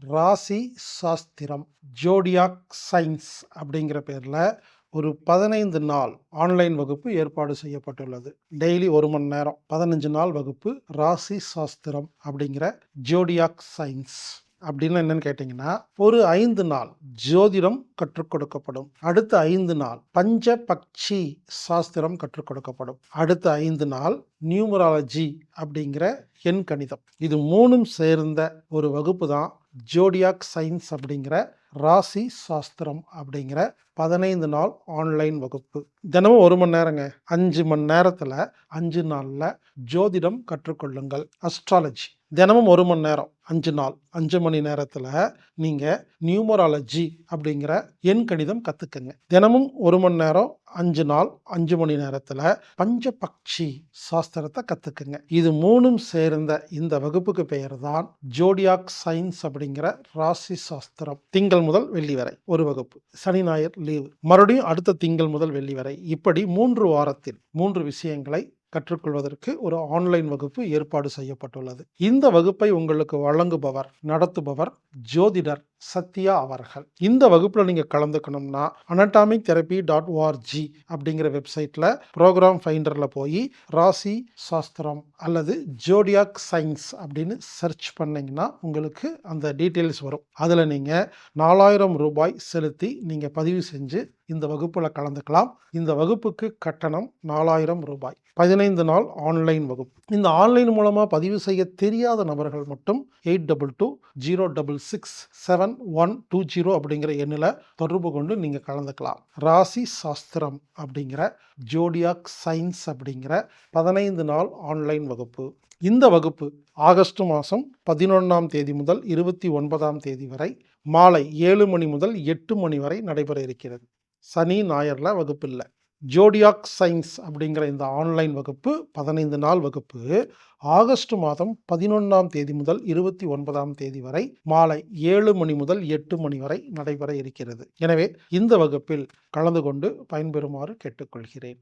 ராசி சாஸ்திரம் zodiac science அப்படிங்கிற பேரில் ஒரு பதினைந்து நாள் ஆன்லைன் வகுப்பு ஏற்பாடு செய்யப்பட்டுள்ளது. டெய்லி ஒரு மணி நேரம் பதினஞ்சு நாள் வகுப்பு ராசி சாஸ்திரம் அப்படிங்கிற ஜோடியாக் சயின்ஸ் அப்படின்னு என்னன்னு கேட்டிங்கன்னா ஒரு ஐந்து நாள் ஜோதிடம் கற்றுக் கொடுக்கப்படும். அடுத்த ஐந்து நாள் பஞ்ச பக்ஷி சாஸ்திரம் கற்றுக் கொடுக்கப்படும். அடுத்த ஐந்து நாள் நியூமராலஜி அப்படிங்கிற எண் கணிதம். இது மூணும் சேர்ந்த ஒரு வகுப்பு தான் ஜோடியாக் சயின்ஸ் அப்படிங்கிற ராசி சாஸ்திரம் அப்படிங்கிற பதினைந்து நாள் ஆன்லைன் வகுப்பு. தினமும் ஒரு மணி நேரங்க. அஞ்சு மணி நேரத்தில் அஞ்சு நாளில் ஜோதிடம் கற்றுக்கொள்ளுங்கள். அஸ்ட்ராலஜி தினமும் ஒரு மணி நேரம் அஞ்சு நாள் அஞ்சு மணி நேரத்தில் நீங்கள் நியூமராலஜி அப்படிங்கிற எண் கணிதம் கற்றுக்குங்க தினமும் ஒரு மணி நேரம் அஞ்சு நாள் அஞ்சு மணி நேரத்தில் பஞ்சபக்ஷி சாஸ்திரத்தை கற்றுக்குங்க இது மூணும் சேர்ந்த இந்த வகுப்புக்கு பெயர் தான் ஜோடியாக் சயின்ஸ் அப்படிங்கிற ராசி சாஸ்திரம். திங்கள் முதல் வெள்ளி வரை ஒரு வகுப்பு. சனி ஞாயிறு லீவு. மறுபடியும் அடுத்த திங்கள் முதல் வெள்ளி வரை. இப்படி மூன்று வாரத்தில் மூன்று விஷயங்களை கற்றுக்கொள்வதற்கு ஒரு ஆன்லைன் வகுப்பு ஏற்பாடு செய்யப்பட்டுள்ளது. இந்த வகுப்பை உங்களுக்கு வழங்குபவர் நடத்துபவர் ஜோதிடர் சத்யா அவர்கள். இந்த வகுப்பில் நீங்கள் கலந்துக்கணும்னா அனட்டாமிக் தெரப்பி டாட் ஓஆர்ஜி அப்படிங்கிற வெப்சைட்டில் ப்ரோக்ராம் ஃபைண்டரில் போய் ராசி சாஸ்திரம் அல்லது ஜோடியாக் சயின்ஸ் அப்படின்னு சர்ச் பண்ணிங்கன்னா உங்களுக்கு அந்த டீட்டெயில்ஸ் வரும். அதில் நீங்கள் நாலாயிரம் ரூபாய் செலுத்தி நீங்கள் பதிவு செஞ்சு இந்த வகுப்பில் கலந்துக்கலாம். இந்த வகுப்புக்கு கட்டணம் நாலாயிரம் ரூபாய். பதினைந்து நாள் ஆன்லைன் வகுப்பு. இந்த ஆன்லைன் மூலமாக பதிவு செய்ய தெரியாத நபர்கள் மட்டும் eight double two zero double six seven one two zero அப்படிங்கிற எண்ணில் தொடர்பு கொண்டு நீங்கள் கலந்துக்கலாம். ராசி சாஸ்திரம் அப்படிங்கிற ஜோடியாக் சயின்ஸ் அப்படிங்கிற பதினைந்து நாள் ஆன்லைன் வகுப்பு. இந்த வகுப்பு ஆகஸ்ட் மாதம் பதினொன்றாம் தேதி முதல் இருபத்தி ஒன்பதாம் தேதி வரை மாலை ஏழு மணி முதல் எட்டு மணி வரை நடைபெற இருக்கிறது. சனி ஞாயிறில் வகுப்பு இல்லை. ஜோடியாக் சயின்ஸ் அப்படிங்கிற இந்த ஆன்லைன் வகுப்பு பதினைந்து நாள் வகுப்பு ஆகஸ்ட் மாதம் பதினொன்றாம் தேதி முதல் இருபத்தி ஒன்பதாம் தேதி வரை மாலை ஏழு மணி முதல் எட்டு மணி வரை நடைபெற இருக்கிறது. எனவே இந்த வகுப்பில் கலந்து கொண்டு பயன்பெறுமாறு கேட்டுக்கொள்கிறேன்.